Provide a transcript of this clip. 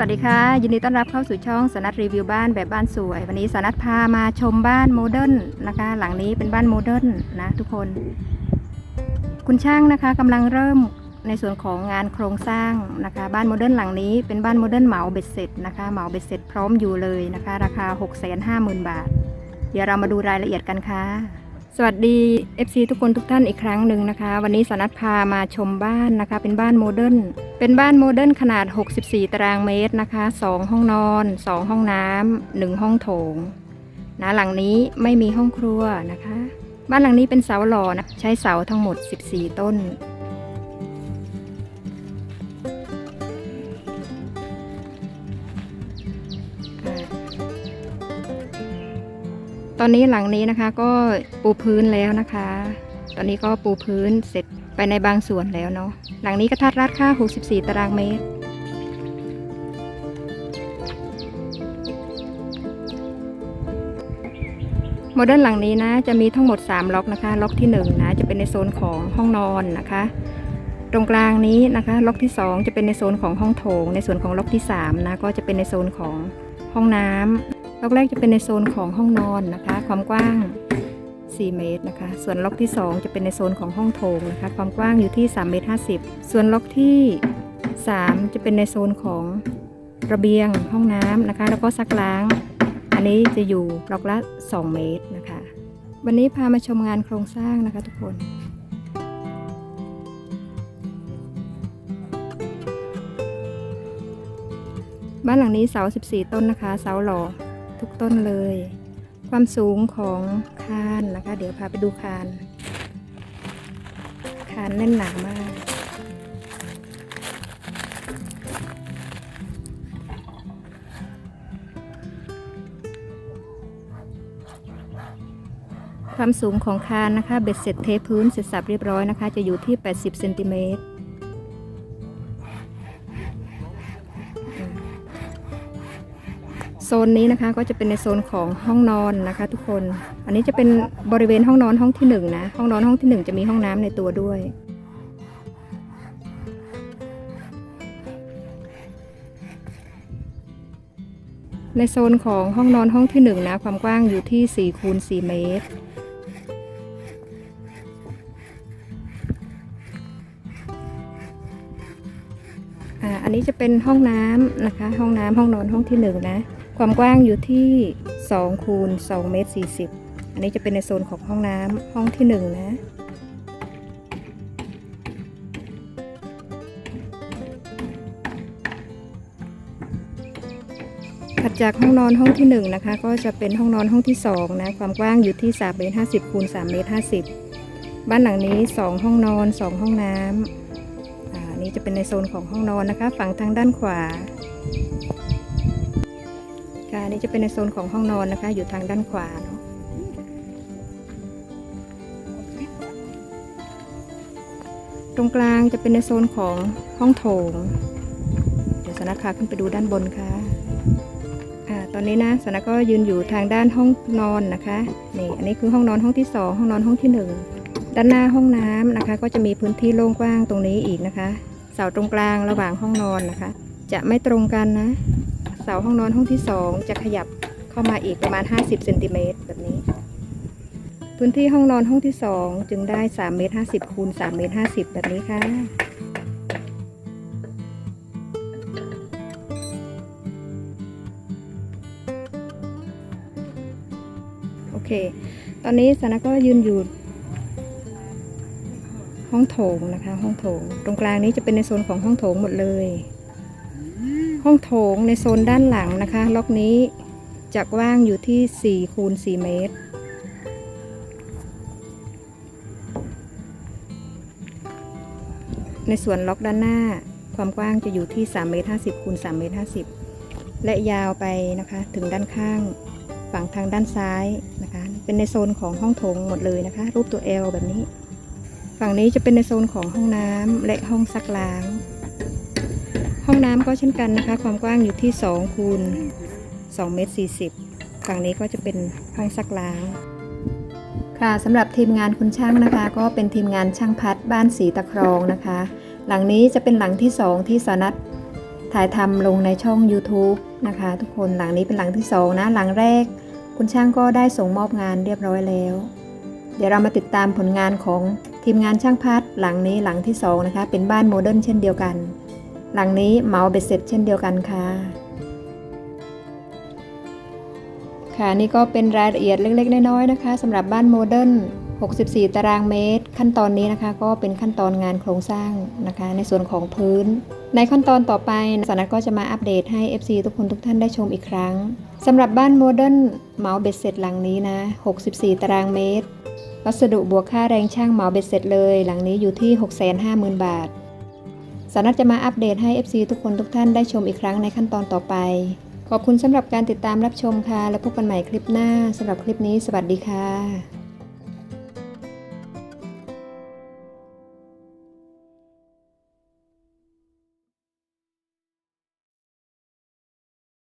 สวัสดีค่ะ ยินดีต้อนรับเข้าสู่ช่องสนัดรีวิวบ้านแบบบ้านสวย วันนี้สนัดพามาชมบ้านโมเดิร์นนะคะ หลังนี้เป็นบ้านโมเดิร์นนะทุกคน คุณช่างนะคะกำลังเริ่มในส่วนของงานโครงสร้างนะคะ บ้านโมเดิร์นหลังนี้เป็นบ้านโมเดิร์นเหมาเบ็ดเสร็จนะคะเหมาเบ็ดเสร็จพร้อมอยู่เลยนะคะ ราคา 6 5 0 0 0 0 บาท เดี๋ยวเรามาดูรายละเอียดกันค่ะสวัสดี FC ทุกคนทุกท่านอีกครั้งหนึ่งนะคะ วันนี้สนัดพามาชมบ้านนะคะ เป็นบ้านโมเดิร์น เป็นบ้านโมเดิร์นขนาด 64 ตารางเมตรนะคะ 2 ห้องนอน 2 ห้องน้ำ 1 ห้องโถงนะหลังนี้ไม่มีห้องครัวนะคะ บ้านหลังนี้เป็นเสาหล่อนะ ใช้เสาทั้งหมด 14 ต้น ตอนนี้หลังนี้นะคะก็ปูพื้นแล้วนะคะ ตอนนี้ก็ปูพื้นเสร็จ ไปในบางส่วนแล้วเนาะ หลังนี้กระทัดรัดค่า 64 ตารางเมตร โมเดิร์นหลังนี้นะ จะมีทั้งหมด 3 ล็อกนะคะ ล็อกที่ 1 นะ จะเป็นในโซนของห้องนอนนะคะ ตรงกลางนี้นะคะ ล็อกที่ 2 จะเป็นในโซนของห้องโถง ในส่วนของล็อกที่3นะ ก็จะเป็นในโซนของห้องน้ำล็อกแรกจะเป็นในโซนของห้องนอนนะคะ ความกว้าง 4 เมตรนะคะ ส่วนล็อกที่ 2 จะเป็นในโซนของห้องโถงนะคะ ความกว้างอยู่ที่3เมตร50 ส่วนล็อกที่ 3 จะเป็นในโซนของระเบียงห้องน้ำนะคะ แล้วก็ซักล้าง อันนี้จะอยู่ล็อกละ 2 เมตรนะคะ วันนี้พามาชมงานโครงสร้างนะคะทุกคนบ้านหลังนี้เสา 14 ต้นนะคะ เสาหล่อทุกต้นเลย ความสูงของคานนะคะ เดี๋ยวพาไปดูคาน คานแน่นหนามาก ความสูงของคานนะคะ เบ็ดเสร็จเทพื้นเสร็จสับเรียบร้อยนะคะ จะอยู่ที่ 80 เซนติเมตร โซนนี้นะคะก็จะเป็นในโซนของห้องนอนนะคะ ทุกคน อันนี้จะเป็นบริเวณห้องนอนห้องที่หนึ่งนะ ห้องนอนห้องที่หนึ่งจะมีห้องน้ำในตัวด้วย ในโซนของห้องนอนห้องที่หนึ่งนะ ความกว้างอยู่ที่4คูณ4เมตรอ่าอันนี้จะเป็นห้องน้ำนะคะ ห้องน้ำห้องนอนห้องที่หนึ่งนะ ความกว้างอยู่ที่2คูณ2เมตร40 อันนี้จะเป็นในโซนของห้องน้ำห้องที่หนึ่งนะถัดจากห้องนอนห้องที่หนึ่งนะคะ ก็จะเป็นห้องนอนห้องที่สองนะความกว้างอยู่ที่3เมตร50คูณ3เมตร50 บ้านหลังนี้ 2 ห้องนอน 2 ห้องน้ำอ่านี่จะเป็นในโซนของห้องนอนนะคะ ฝั่งทางด้านขวา ค่ะนี่จะเป็นในโซนของห้องนอนนะคะ อยู่ทางด้านขวาเนาะตรงกลางจะเป็นในโซนของห้องโถง เดี๋ยวสนักค่ะขึ้นไปดูด้านบนค่ะอ่าตอนนี้นะสนักก็ยืนอยู่ทางด้านห้องนอนนะคะนี่อันนี้คือห้องนอนห้องที่สองห้องนอนห้องที่หนึ่งด้านหน้าห้องน้ำนะคะ ก็จะมีพื้นที่โล่งกว้างตรงนี้อีกนะคะ เสาตรงกลางระหว่างห้องนอนนะคะ จะไม่ตรงกันนะ สาห้องนอนห้องที่สองจะขยับเข้ามาอีกประมาณ 50เซนติเมตรแบบนี้ พื้นที่ห้องนอนห้องที่สองจึงได้3เมตร50คูณ3เมตร50 แบบนี้ค่ะโอเค ตอนนี้สานะก็ยืนอยู่ห้องโถงนะคะ ห้องโถง ตรงกลางนี้จะเป็นในโซนของห้องโถงหมดเลย ห้องโถงในโซนด้านหลังนะคะ ล็อกนี้จะกว้างอยู่ที่4คูณ4เมตร ในส่วนล็อกด้านหน้าความกว้างจะอยู่ที่3เมตร50คูณ3เมตร50 และยาวไปนะคะถึงด้านข้างฝั่งทางด้านซ้ายนะคะ เป็นในโซนของห้องโถงหมดเลยนะคะ รูปตัว L แบบนี้ ฝั่งนี้จะเป็นในโซนของห้องน้ำและห้องซักล้างห้อง น้ำก็เช่นกันนะคะ ความกว้างอยู่ที่2คูณ2เมตร40ฝั่งนี้ก็จะเป็นห้องซักล้าง ค่ะสำหรับทีมงานคุณช่างนะคะ ก็เป็นทีมงานช่างพัดบ้านสีตะครองนะคะ หลังนี้จะเป็นหลังที่สองที่สนัทถ่ายทำลงในช่อง YouTube นะคะ ทุกคนหลังนี้เป็นหลังที่สองนะ หลังแรก คุณช่างก็ได้ส่งมอบงานเรียบร้อยแล้ว เดี๋ยวเรามาติดตามผลงานของทีมงานช่างพัดหลังนี้หลังที่สองนะคะ เป็นบ้านโมเดิร์นเช่นเดียวกัน หลังนี้เหมาเบ็ดเสร็จเช่นเดียวกันค่ะ ค่ะนี่ก็เป็นรายละเอียดเล็กๆน้อยๆนะคะสำหรับบ้านโมเดิร์น64 ตารางเมตร ขั้นตอนนี้นะคะก็เป็นขั้นตอนงานโครงสร้างนะคะ ในส่วนของพื้น ในขั้นตอนต่อไปสานัดก็จะมาอัปเดตให้ FC ทุกคนทุกท่านได้ชมอีกครั้งสำหรับบ้านโมเดิร์นเหมาเบ็ดเสร็จหลังนี้นะ 64 ตารางเมตร วัสดุบวกค่าแรงช่างเหมาเบ็ดเสร็จเลย หลังนี้อยู่ที่ 650,000 บาท สานักจะมาอัปเดตให้ FC ทุกคนทุกท่านได้ชมอีกครั้งในขั้นตอนต่อไป ขอบคุณสำหรับการติดตามรับชมค่ะ แล้วพบกันใหม่คลิปหน้าสำหรับคลิปนี้ สวัสดีค่ะ